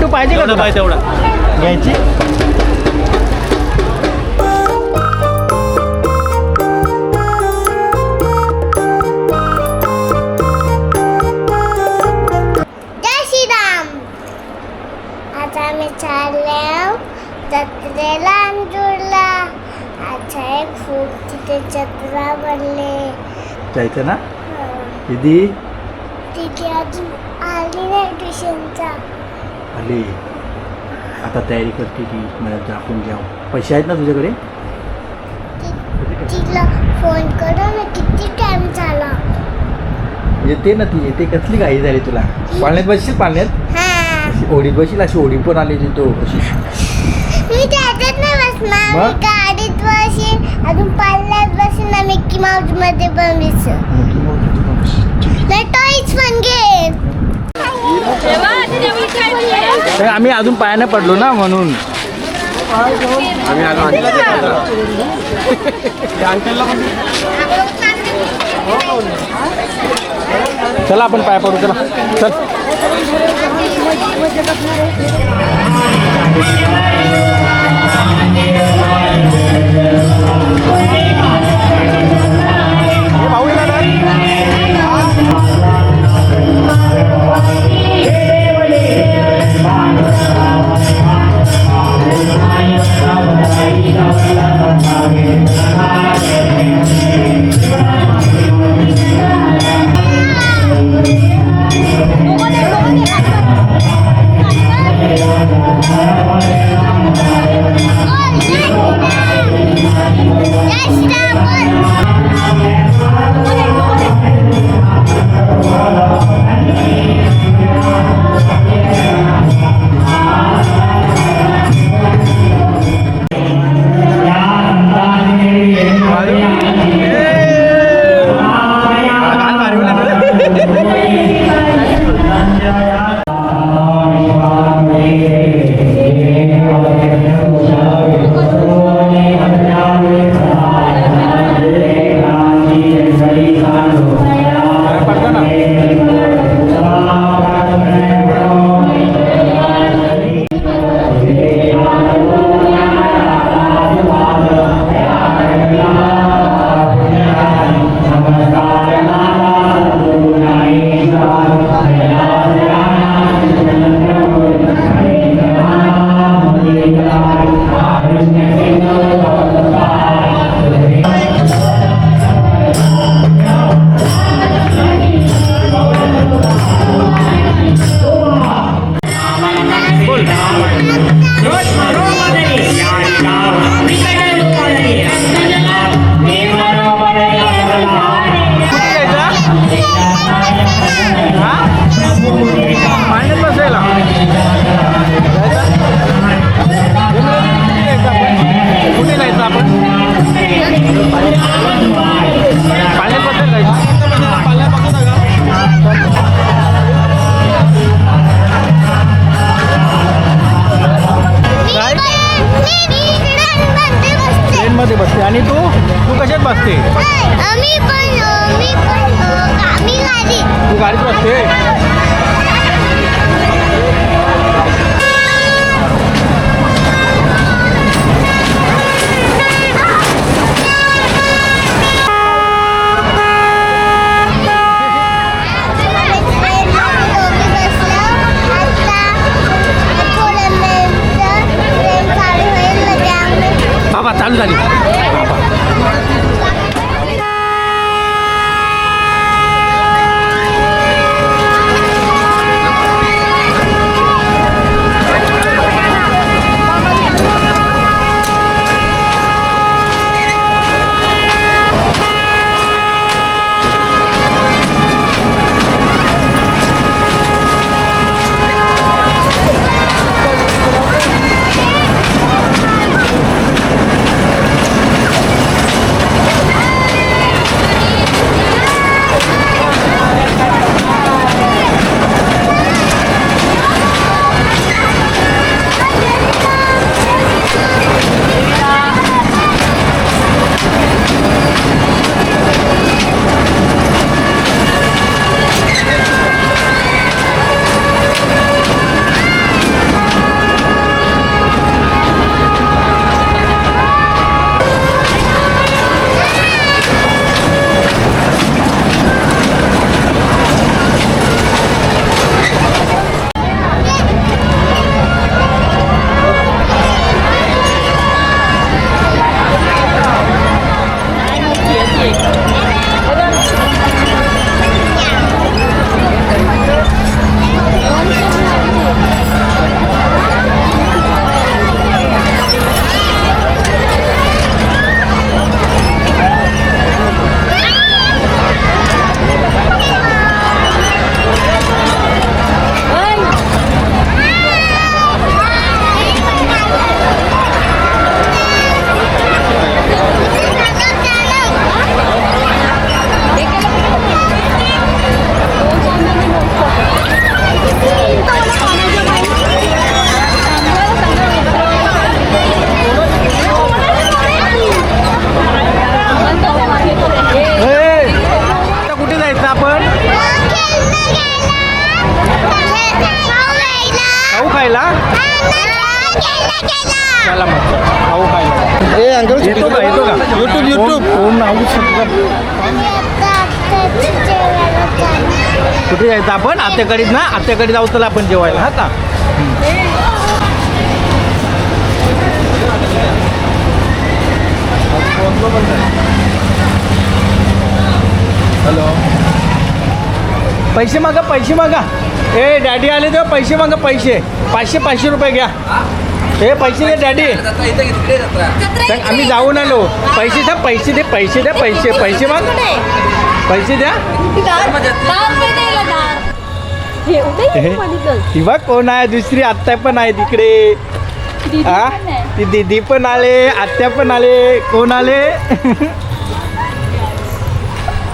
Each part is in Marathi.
तू पाहिजे का पाहिजे तेवढा घ्यायची जायचं ना? दीदी? तिथे अजून आली नाही ट्युशनचा आली. आता तयारी करते की मला आपण जाऊ पैसे आहेत ना तुझ्याकडे? तिला फोन करू ना किती टाइम झाला. येते ना ती येते. कसली घाई झाली तुला? पाळण्यात बसशील पाळण्यात? अशी ओढीत बसशील अशी ओढी पण आली तो अशी मी त्याच्यात नाही बसणार मी मग? गाडीत बसीन. अजून पाल्यात बसीन ना मिक्की माऊसमध्ये पण बसीन नाही टॉईज पण तर आम्ही अजून पायाने पडलो ना म्हणून. चला. आपण पाय पडू चला. चल. हे भाऊ येणार गाडी तू गाडीत युट्यूब येतो का? युट्यूब युट्यूब ओम नाऊ कुठे जायचं आपण? आत्याकडे ना आत्याकडे जाऊ चला आपण जेवायला हा का? हॅलो पैसे मागा पैसे मागा. ए डॅडी आले तेव्हा पैसे मागा पैसे. पाचशे पाचशे रुपये घ्या. ए पैसे दे डॅडी. आम्ही जाऊन आलो. पैसे द्या पैसे दे पैसे द्या पैसे पैसे माग. पैसे द्या. हे, ही बघ कोण आहे दुसरी? आत्या पण आहे तिकडे. हा? ती दीदी पण आले आत्या पण आले. कोण आले?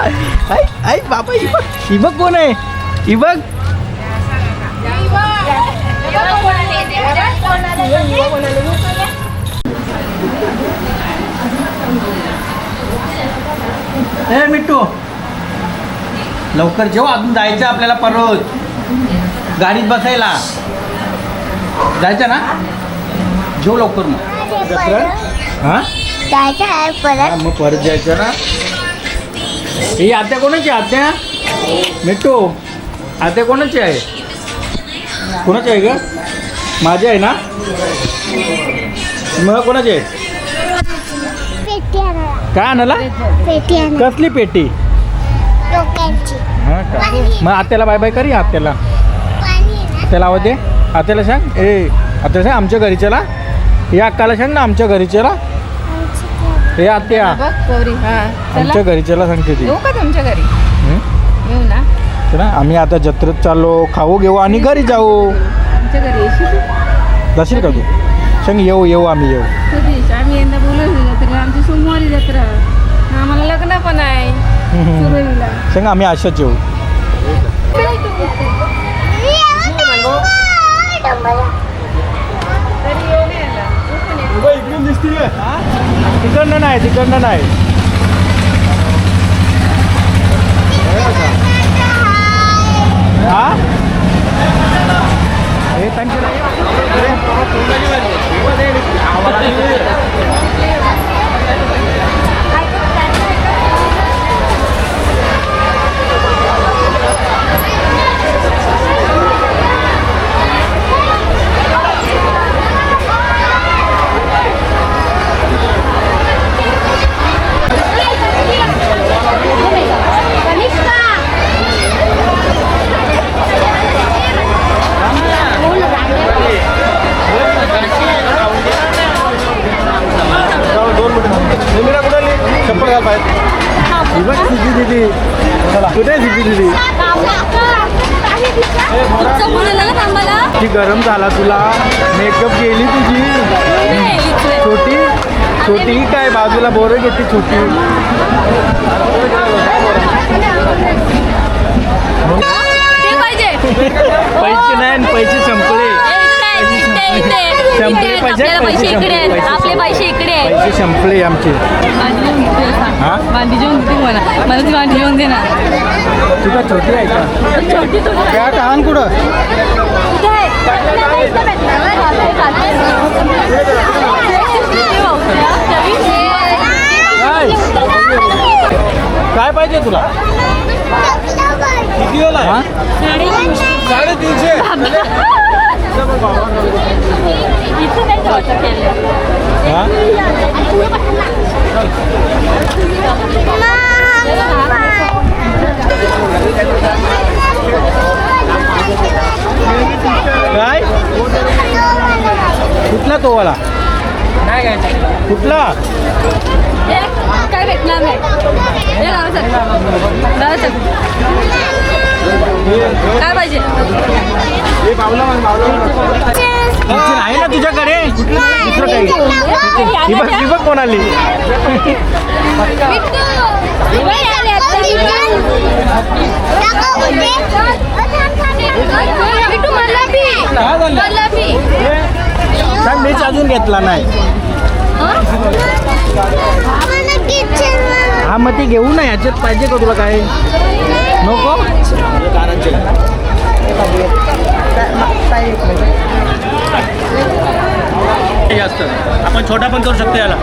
आई आई बाबा ही बघ ही बघ कोण आहे? ही बघ ए मिट्टू. लवकर जेव अजून जायचं आपल्याला परत. गाडीत बसायला. जायचं ना? जेव लवकर मग. हां? जायचं आहे परत मग परत जायचं ना? ही आत्या कोणाची आत्या? मिट्टू आत्या कोणाची आहे? कोणाची आहे ग? माझी आहे ना? मग कोणाची आहे? काय आणाला पेटी कसली पेटी? डोक्यांची हां का? मग आत्याला बाय बाय करी आत्याला. पाणी आहे ना. त्याला आवाज दे आत्याला सांग. ए आत्याला सांग आमच्या घरी चला या अक्काला सांग ना आमच्या घरी चला. ए आत्या. बघ पोरी. हा आमच्या चला. घरी चला सांगते ती येऊ का तुमच्या घरी? हं? येऊ ना. चला आम्ही आता जत्रेत चाललो खाऊ घेऊ आणि घरी जाऊ. आमच्या घरी येशील? जाशील का तू? सांग येऊ येऊ आम्ही येऊ. आम्ही यंदा सोमवारी जत्रा. आम्हाला लग्न पण आहे. सुरळीला सांग आम्ही अशाच येऊ. इकडून दिसतील तिकडनं नाही तिकडनं नाही हा? हे त्यांचे ती गरम झाला तुला. मेकअप गेली तुझी. छोटी? छोटी काय बाजूला बोरं घेते छोटी? ते पाहिजे पैसे नाही आणि पैसे संपले. संपले इकडे, पैसे, पैसे आपले पैसे इकडे आहेत. पैसे संपले आमचे. हा? जेवण दे मला मला ती जेवण दे ना तुझा छोटी आहे का? छोटी तू त्या लहान कुठं? काय पाहिजे तुला? किती वेळा हा साडेतीनशे. इथे नाही ठेवायचं केलं. हा काय? कुठला तो वाला? कुठला? हे काय भेटणार हे. काय पाहिजे? हे आहे ना तुझ्याकडे? दुसरं काही. कोण आली काय मीच अजून घेतला नाही. हा मग ते घेऊ ना याच्यात पाहिजे का तुला काय? नको? जास्त. आपण छोटा पण करू शकतो याला.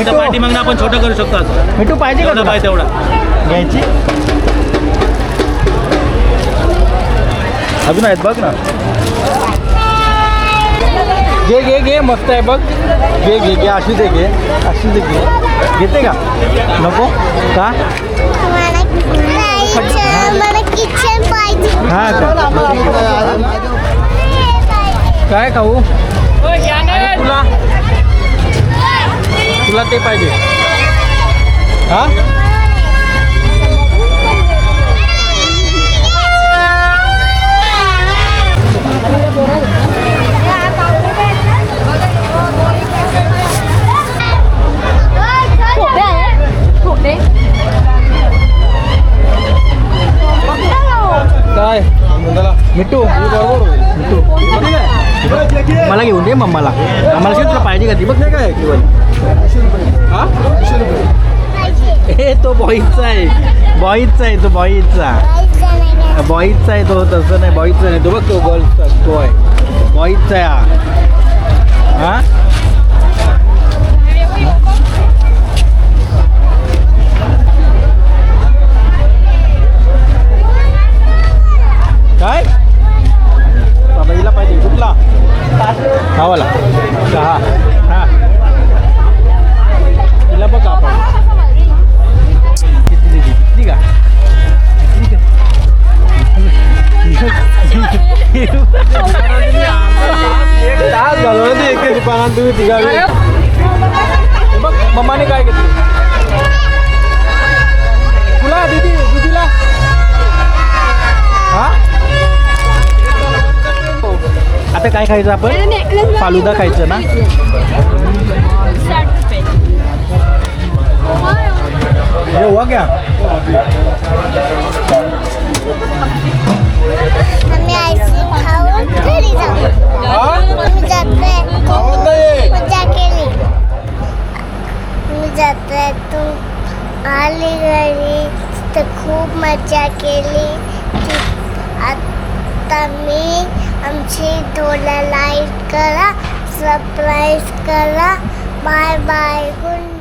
इथं पाठीमागणं आपण छोटं करू शकतो असं मिठू पाहिजे का तुला? पाहिजे तेवढा. घ्यायची? अजून आहेत बघ ना. घे घे घे मस्त आहे बघ. घे घे घे अशी दे घे. अशी दे घे. घेते का? नको? का? मला किचन मला किचन पाहिजे हा का? काय खाऊ? तुला? तुला ते पाहिजे. हा? काय? मिठू. मिठू. मला घेऊन दे मम्माला. आम्हाला काय तुला पाहिजे का ती बघ नाही काय हा? हे तो बॉईजचा आहे. बॉईजचा आहे तो बॉईजचा. बॉईजचा आहे तो तसं नाही. बॉईजचा नाही तो. बघ तो गर्ल्सचा तो आहे. बॉईजचा आहे हा? दुकानात तुम्ही तिघावी बघ मम्माने काय घेतलं तुला दीदी दीदीला हा? आता काय खायचं आपण फालुदा खायचं ना हुआ क्या आम्ही आईस्क्रीम खाऊन घरी जाऊ आम्ही जातोय मजा केली. मी जातोय तू आली घरी. तर खूप मजा केली. आता मी आमची डोला लाइट करा सरप्राईज करा. Bye bye good